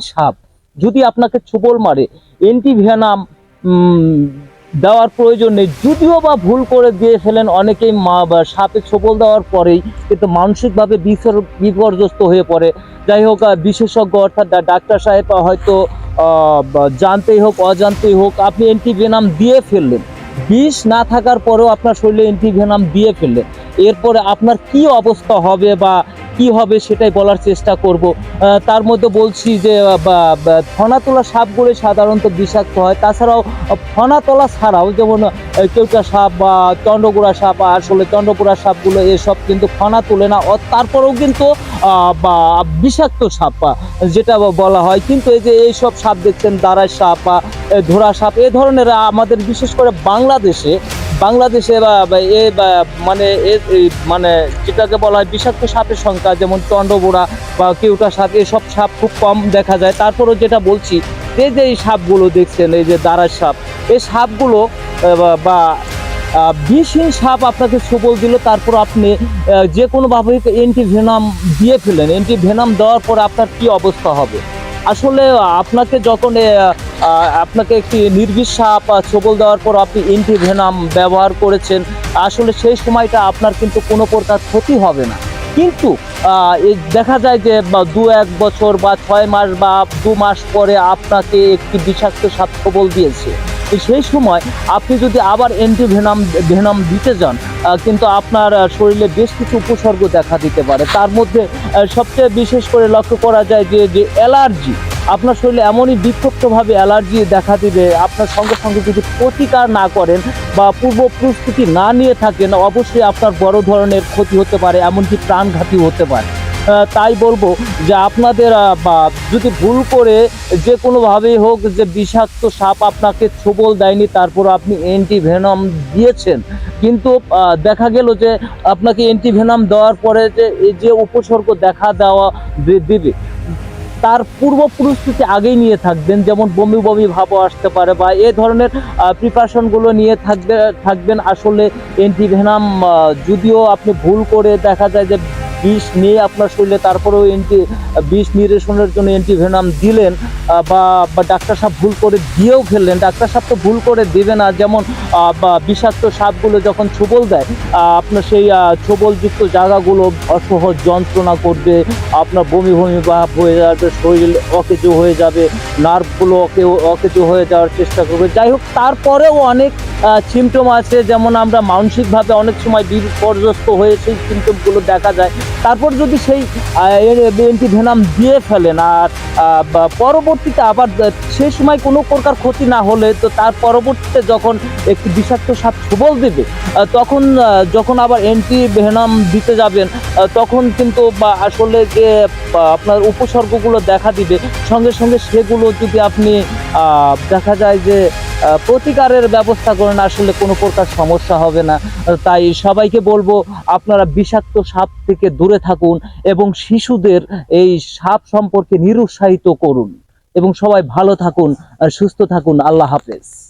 সাপ যদি আপনাকে ছোবল মারে এন্টিভেনাম দেওয়ার প্রয়োজন নেই। যদিও বা ভুল করে দিয়ে ফেলেন অনেকেই মা বা সাপে ছোবল দেওয়ার পরেই, কিন্তু মানসিকভাবে বিপর- বিপর্যস্ত হয়ে পড়ে। যাই হোক বিশেষজ্ঞ অর্থাৎ ডাক্তার সাহেব হয়তো জানতেই হোক, অজান্তেই হোক, আপনি অ্যান্টিভেনাম দিয়ে ফেললেন। বিষ না থাকার পরেও আপনার শরীরে অ্যান্টিভেনাম দিয়ে ফেললেন। এরপরে আপনার কি অবস্থা হবে বা কি হবে সেটাই বলার চেষ্টা করব। তার মধ্যে বলছি যে ফনাতোলা সাপগুলো সাধারণত বিষাক্ত হয়। তাছাড়াও ফনাতলা ছাড়াও যেমন কেউটা সাপ বা চন্দ্রগুড়া সাপ আসলে চন্দ্রপুরা সাপগুলো এসব কিন্তু ফনা তোলে না। তারপরেও কিন্তু বিষাক্ত সাপ যেটা বলা হয়। কিন্তু এই যে এইসব সাপ দেখছেন দাঁড়ায় সাপ বা ধরা সাপ, এ ধরনের আমাদের বিশেষ করে বাংলাদেশে বাংলাদেশে বা এ মানে মানে যেটাকে বলা হয় বিষাক্ত সাপের সংখ্যা, যেমন চন্দ্রবোড়া বা কেউটা সাপ, এসব সাপ খুব কম দেখা যায়। তারপরেও যেটা বলছি এই যে এই সাপগুলো দেখছেন, এই যে দাঁড়ার সাপ এই সাপগুলো বা- বিষহীন সাপ আপনাকে সবল দিল, তারপর আপনি যে কোনোভাবে অ্যান্টিভেনাম দিয়ে ফেলেন অ্যান্টিভেনাম দেওয়ার পর আপনার কি অবস্থা হবে? আসলে আপনাকে যখন আপনাকে একটি নির্বিষ সাপ সবল দেওয়ার পর আপনি অ্যান্টিভেনাম ব্যবহার করেছেন। আসলে সেই সময়টা আপনার কিন্তু কোনো প্রকার ক্ষতি হবে না। কিন্তু দেখা যায় যে দু এক বছর বা ছয় মাস বা দু মাস পরে আপনাকে একটি বিষাক্ত সাপ সবল দিয়েছে। সেই সময় আপনি যদি আবার অ্যান্টিভেনাম ভেনাম দিতে যান কিন্তু আপনার শরীরে বেশ কিছু উপসর্গ দেখা দিতে পারে। তার মধ্যে সবচেয়ে বিশেষ করে লক্ষ্য করা যায় যে যে অ্যালার্জি আপনার শরীরে এমনই বিক্ষিপ্তভাবে অ্যালার্জি দেখা দিবে, আপনার সঙ্গে সঙ্গে যদি প্রতিকার না করেন বা পূর্ব প্রস্তুতি না নিয়ে থাকেন, অবশ্যই আপনার বড় ধরনের ক্ষতি হতে পারে, এমনকি প্রাণঘাতী হতে পারে। তাই বলব যে আপনাদের যদি ভুল করে যে কোনোভাবেই হোক যে বিষাক্ত সাপ আপনাকে ছোবল দেয়নি, তারপর আপনি অ্যান্টিভেনম দিয়েছেন, কিন্তু দেখা গেল যে আপনাকে অ্যান্টিভেনম দেওয়ার পরে যে, এই যে উপসর্গ দেখা দেওয়া দিবে তার পূর্ব আগেই নিয়ে থাকবেন, যেমন বমি বমি ভাবও আসতে পারে বা এ ধরনের প্রিপারেশনগুলো নিয়ে থাকবে, থাকবেন। আসলে অ্যান্টিভেনাম যদিও আপনি ভুল করে দেখা যায় যে বিষ নিয়ে আপনার শরীরে, তারপরেও অ্যান্টি বিষ নিরসনের জন্য অ্যান্টিভেনাম দিলেন বা ডাক্তার সাহেব ভুল করে দিয়েও ফেললেন ডাক্তার সাহেব তো ভুল করে দেবে না যেমন বিষাক্ত সাপগুলো যখন ছোবল দেয় আপনার সেই ছোবলযুক্ত জায়গাগুলো অসহজ যন্ত্রণা করবে, আপনার বমি বমি ভাব হয়ে যাবে, শরীর অকেজো হয়ে যাবে নার্ভগুলো অকে অকেজো হয়ে যাওয়ার চেষ্টা করবে। যাই হোক, তারপরেও অনেক সিমটম আছে যেমন আমরা মানসিকভাবে অনেক সময় বিপর্যস্ত হয়ে সেই সিমটমগুলো দেখা যায় তারপর যদি সেই অ্যান্টিভেনাম দিয়ে ফেলেন আর পরবর্তীতে আবার সেই সময় কোনো প্রকার ক্ষতি না হলে তো তার পরবর্তীতে যখন একটি বিষাক্ত সাপ সবল দেবে তখন যখন আবার অ্যান্টিভেনাম দিতে যাবেন তখন কিন্তু বা আসলে যে আপনার উপসর্গগুলো দেখা দিবে, সঙ্গে সঙ্গে সেগুলো যদি আপনি দেখা যায় যে প্রতিকারের ব্যবস্থা করেন, আসলে কোনো প্রকার সমস্যা হবে না। তাই সবাইকে বলব, আপনারা বিষাক্ত সাপ থেকে দূরে থাকুন এবং শিশুদের এই সাপ সম্পর্কে নিরুৎসাহিত করুন। এবং সবাই ভালো থাকুন আর সুস্থ থাকুন। আল্লাহ হাফেজ।